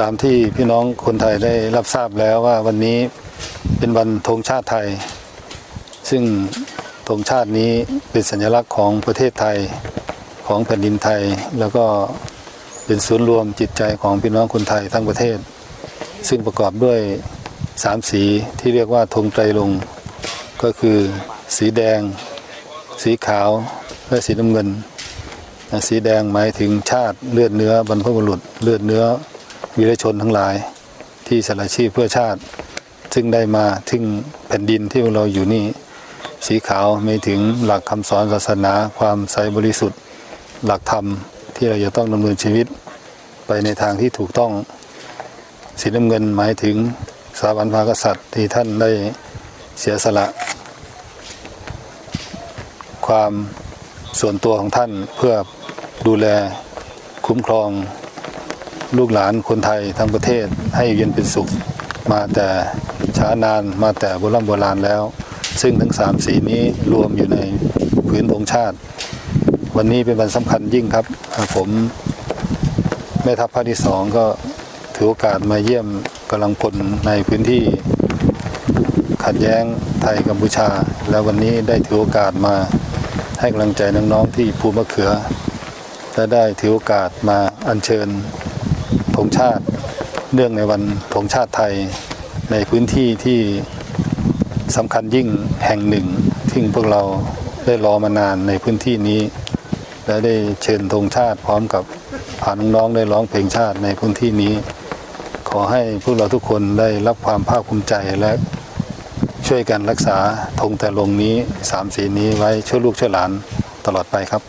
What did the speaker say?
ตามที่พี่น้องคนไทยได้รับทราบแล้วว่าวันนี้เป็นวันธงชาติไทย ซึ่งธงชาตินี้เป็นสัญลักษณ์ของประเทศไทยของแผ่นดินไทย แล้วก็เป็นศูนย์รวมจิตใจของพี่น้องคนไทยทั้งประเทศ ซึ่งประกอบด้วยสามสีที่เรียกว่าธงไตรลงก็คือสีแดง สีขาวและสีน้ำเงิน สีแดงหมายถึงชาติเลือดเนื้อบรรพบุรุษเลือดเนื้อ วีรชนทั้งหลายที่สละชีพเพื่อชาติ ซึ่งได้มาถึงแผ่นดินที่เราอยู่นี่ สีขาวหมายถึงหลักคำสอนศาสนา ความใสบริสุทธิ์ หลักธรรมที่เราจะต้องดำเนินชีวิตไปในทางที่ถูกต้อง สีน้ำเงินหมายถึงสถาบันพระกษัตริย์ที่ท่านได้เสียสละ ความส่วนตัวของท่านเพื่อดูแลคุ้มครอง ลูกหลานคนไทยทั้งประเทศให้เย็นเป็นสุข มาแต่ช้านานมาแต่โบราณโบราณแล้ว ซึ่งทั้งสามสีนี้รวมอยู่ในพื้นธงชาติ วันนี้เป็นวันสำคัญยิ่งครับ ผมแม่ทัพภาคที่สองก็ถือโอกาสมาเยี่ยมกำลังพลในพื้นที่ขัดแย้งไทยกัมพูชา แล้ววันนี้ได้ถือโอกาสมาให้กำลังใจน้องๆที่ภูมะเขือและได้ถือโอกาสมาอัญเชิญ งชาติเนื่องในวันธงชาติไทยในพื้นที่ที่สำคัญยิ่งแห่งหนึ่งที่พวกเราได้รอมานานในพื้นที่นี้ และได้เชิญธงชาติพร้อมกับพาน้องๆได้ร้องเพลงชาติในพื้นที่นี้ ขอให้พวกเราทุกคนได้รับความภาคภูมิใจและช่วยกันรักษาธงแต่ลงนี้สามสีนี้ไว้ช่วยลูกช่วยหลานตลอดไปครับ